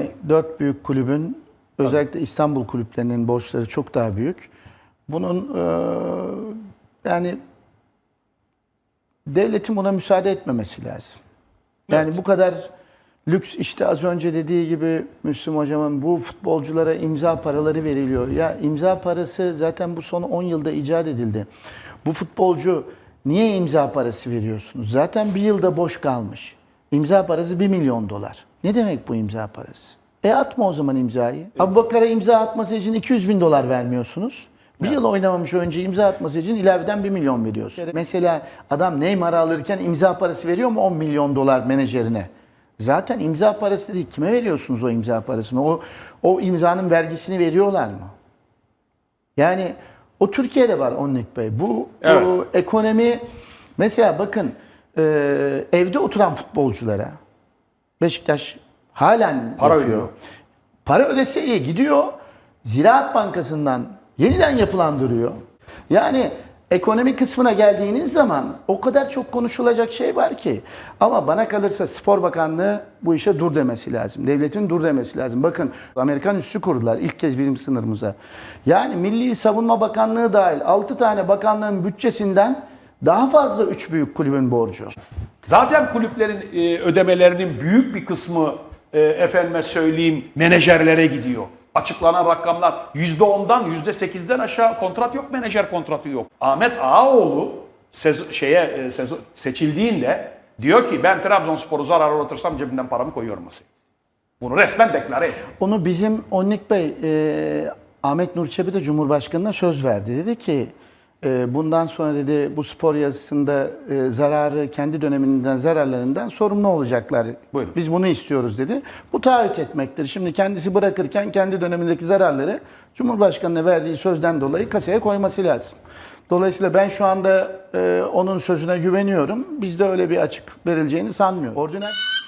Yani dört büyük kulübün özellikle İstanbul kulüplerinin borçları çok daha büyük. Bunun e, yani devletin buna müsaade etmemesi lazım. Yani bu kadar lüks işte az önce dediği gibi Müslüm hocamın bu futbolculara imza paraları veriliyor. Ya imza parası zaten bu son 10 yılda icat edildi. Bu futbolcu niye imza parası veriyorsunuz? Zaten bir yılda boş kalmış. İmza parası 1 milyon dolar. Ne demek bu imza parası? E atma o zaman imzayı. Abu Bakar'a imza atması için 200 bin dolar vermiyorsunuz. Bir yıl oynamamış önce imza atması için ilaveden 1 milyon veriyorsun. Mesela adam Neymar'ı alırken imza parası veriyor mu 10 milyon dolar menajerine? Zaten imza parası değil. Kime veriyorsunuz o imza parasını? O, o imzanın vergisini veriyorlar mı? Yani o Türkiye'de var Onnik Bey. Bu Evet. o ekonomi mesela bakın e, evde oturan futbolculara Beşiktaş halen Para yapıyor. ödüyor. Para ödese iyi gidiyor. Ziraat Bankası'ndan yeniden yapılandırıyor. Yani ekonomi kısmına geldiğiniz zaman o kadar çok konuşulacak şey var ki. Ama bana kalırsa Spor Bakanlığı bu işe dur demesi lazım. Devletin dur demesi lazım. Bakın Amerikan üssü kurdular ilk kez bizim sınırımıza. Yani Milli Savunma Bakanlığı dahil 6 tane bakanlığın bütçesinden daha fazla 3 büyük kulübün borcu. Zaten kulüplerin e, ödemelerinin büyük bir kısmı e, efendime söyleyeyim menajerlere gidiyor. Açıklanan rakamlar %10'dan %8'den aşağı kontrat yok, menajer kontratı yok. Ahmet Ağaoğlu sez- şeye e, sez- seçildiğinde diyor ki ben Trabzonspor'u zarar uğratırsam cebimden paramı koyuyorum masaya. Bunu resmen deklare etti. Onu bizim Onnik Bey, e, Ahmet Nur Çebi de Cumhurbaşkanı'na söz verdi. Dedi ki bundan sonra dedi bu spor yazısında e, zararı kendi döneminden zararlarından sorumlu olacaklar. Buyurun. Biz bunu istiyoruz dedi. Bu taahhüt etmektir. Şimdi kendisi bırakırken kendi dönemindeki zararları Cumhurbaşkanı'na verdiği sözden dolayı kasaya koyması lazım. Dolayısıyla ben şu anda e, onun sözüne güveniyorum. Bizde öyle bir açık verileceğini sanmıyorum. Ordiner